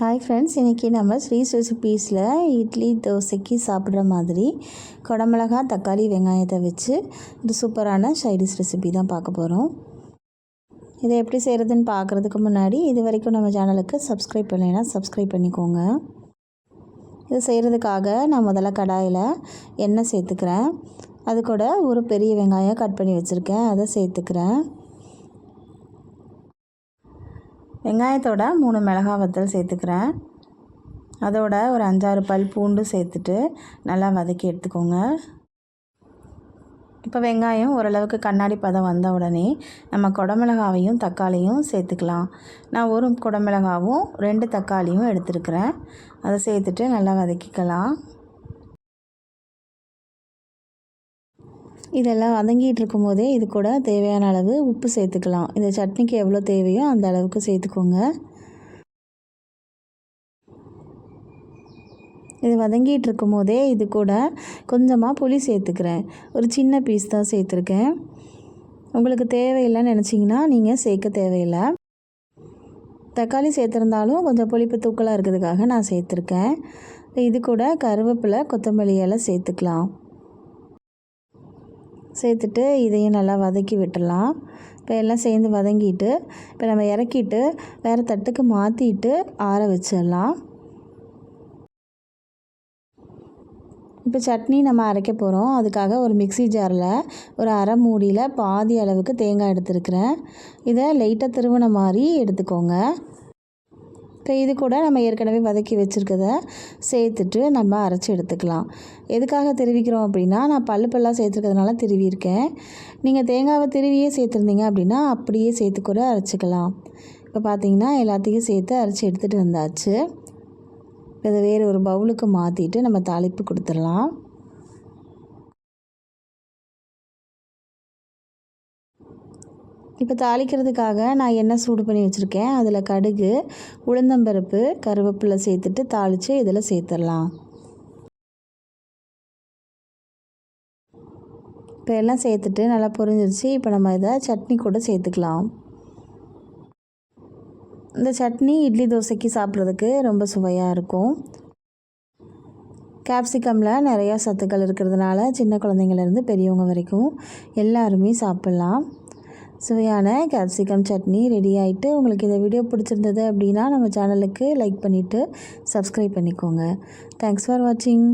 Hi friends இன்றைக்கி நம்ம ஸ்ரீ ரெசிபீஸில் இட்லி தோசைக்கு சாப்பிட்ற மாதிரி குடமிளகா தக்காளி வெங்காயத்தை வச்சு இது சூப்பரான சைடிஷ் ரெசிபி தான் பார்க்க போகிறோம் இதை எப்படி செய்கிறதுன்னு பார்க்குறதுக்கு முன்னாடி இது வரைக்கும் நம்ம சேனலுக்கு சப்ஸ்கிரைப் பண்ணலைன்னா சப்ஸ்கிரைப் பண்ணிக்கோங்க. இது செய்கிறதுக்காக நான் முதல்ல கடாயில் எண்ணெய் சேர்த்துக்கிறேன். அது கூட ஒரு பெரிய வெங்காயம் கட் பண்ணி வச்சுருக்கேன். அதை சேர்த்துக்கிறேன். வெங்காயத்தோட மூணு மிளகா வத்தல் சேர்த்துக்கிறேன். அதோட ஒரு அஞ்சாறு பல் பூண்டு சேர்த்துட்டு நல்லா வதக்கி எடுத்துக்கோங்க. இப்போ வெங்காயம் ஓரளவுக்கு கண்ணாடி பதம் வந்த உடனே நம்ம குடமிளகாவையும் தக்காளியும் சேர்த்துக்கலாம். நான் ஒரு குடமிளகாவும் ரெண்டு தக்காளியும் எடுத்துருக்கிறேன். அதை சேர்த்துட்டு நல்லா வதக்கிக்கலாம். இதெல்லாம் வதங்கிட்டு இருக்கும்போதே இது கூட தேவையான அளவு உப்பு சேர்த்துக்கலாம். இந்த சட்னிக்கு எவ்வளோ தேவையோ அந்த அளவுக்கு சேர்த்துக்கோங்க. இது வதங்கிட்டு இருக்கும்போதே இது கூட கொஞ்சமாக புளி சேர்த்துக்கிறேன். ஒரு சின்ன பீஸ் தான் சேர்த்துருக்கேன். உங்களுக்கு தேவையில்லைன்னு நினச்சிங்கன்னா நீங்கள் சேர்க்க தேவையில்லை. தக்காளி சேர்த்துருந்தாலும் கொஞ்சம் புளிப்பு தூக்கலாக இருக்கிறதுக்காக நான் சேர்த்துருக்கேன். இது கூட கருவேப்பிலை கொத்தமல்லி எல்லாம் சேர்த்துக்கலாம். சேர்த்துட்டு இதையும் நல்லா வதக்கி விட்டுடலாம். இப்போ எல்லாம் சேர்ந்து வதங்கிட்டு இப்போ நம்ம இறக்கிட்டு வேறு தட்டுக்கு மாற்றிட்டு ஆற வச்சிடலாம். இப்போ சட்னி நம்ம அரைக்க போகிறோம் அதுக்காக ஒரு மிக்சி ஜாரில் ஒரு அரை மூடியில் பாதி அளவுக்கு தேங்காய் எடுத்துருக்குறேன். இதை லைட்டாக திருவன மாதிரி எடுத்துக்கோங்க. இப்போ இது கூட நம்ம ஏற்கனவே வதக்கி வச்சுருக்கத சேர்த்துட்டு நம்ம அரைச்சி எடுத்துக்கலாம். எதுக்காக திருவிக்கிறோம் அப்படின்னா நான் பல்லு பல்லாக சேர்த்துருக்கிறதுனால திருவியிருக்கேன். நீங்கள் தேங்காவை திருவியே சேர்த்துருந்தீங்க அப்படின்னா அப்படியே சேர்த்து கூட அரைச்சிக்கலாம். இப்போ பார்த்தீங்கன்னா எல்லாத்தையும் சேர்த்து அரைச்சி எடுத்துகிட்டு வந்தாச்சு. இதை வேறு ஒரு பவுலுக்கு மாற்றிட்டு நம்ம தாளிப்பு கொடுத்துடலாம். இப்போ தாளிக்கிறதுக்காக நான் எண்ணெய் சூடு பண்ணி வச்சுருக்கேன். அதில் கடுகு உளுந்தம்பருப்பு கருவேப்பிலை சேர்த்துட்டு தாளித்து இதில் சேர்த்துடலாம். இப்போ எல்லாம் சேர்த்துட்டு நல்லா பொரிஞ்சிருச்சு. இப்போ நம்ம இதை சட்னி கூட சேர்த்துக்கலாம். இந்த சட்னி இட்லி தோசைக்கு சாப்பிட்றதுக்கு ரொம்ப சுவையாக இருக்கும். கேப்சிகமில் நிறையா சத்துக்கள் இருக்கிறதுனால சின்ன குழந்தைங்கள்லேருந்து பெரியவங்க வரைக்கும் எல்லாருமே சாப்பிட்லாம். சுவையான கேப்சிகம் சட்னி ரெடி ஆகிட்டு உங்களுக்கு இந்த வீடியோ பிடிச்சிருந்தது அப்படின்னா நம்ம சேனலுக்கு லைக் பண்ணிவிட்டு சப்ஸ்கிரைப் பண்ணிக்கோங்க. தேங்க்ஸ் ஃபார் வாட்சிங்